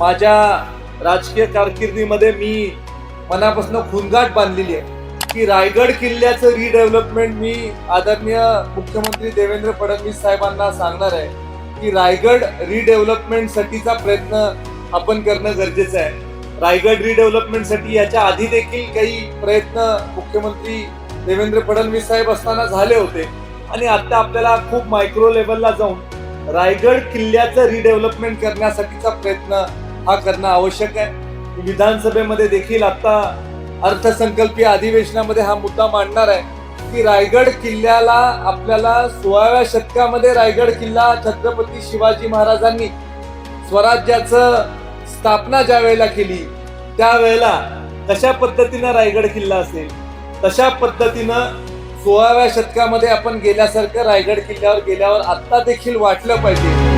माझ्या राजकीय कारकिर्दीमध्ये मी मनापासून खुनगाट बांधलेली आहे. की रायगड किल्ल्याचं रिडेव्हलपमेंट मी आदरणीय मुख्यमंत्री देवेंद्र फडणवीस साहेबांना सांगणार आहे की रायगड रिडेव्हलपमेंटसाठीचा प्रयत्न आपण करणं गरजेचं आहे. रायगड रिडेव्हलपमेंटसाठी याच्या आधी देखील काही प्रयत्न मुख्यमंत्री देवेंद्र फडणवीस साहेब असताना झाले होते. आणि आता आपल्याला खूप मायक्रो लेवलला जाऊन रायगड किल्ल्याचं रिडेव्हलपमेंट करण्यासाठीचा प्रयत्न हा करणं आवश्यक आहे. विधानसभेमध्ये देखील आता अर्थसंकल्पीय अधिवेशनामध्ये हा मुद्दा मांडणार आहे. की रायगड किल्ल्याला आपल्याला सोळाव्या शतकामध्ये रायगड किल्ला छत्रपती शिवाजी महाराजांनी स्वराज्याचं स्थापना ज्या वेळेला केली त्यावेळेला कशा पद्धतीनं रायगड किल्ला असेल तशा पद्धतीनं सोळाव्या शतकामध्ये आपण गेल्यासारखं रायगड किल्ल्यावर गेल्यावर आत्ता देखील वाटलं पाहिजे.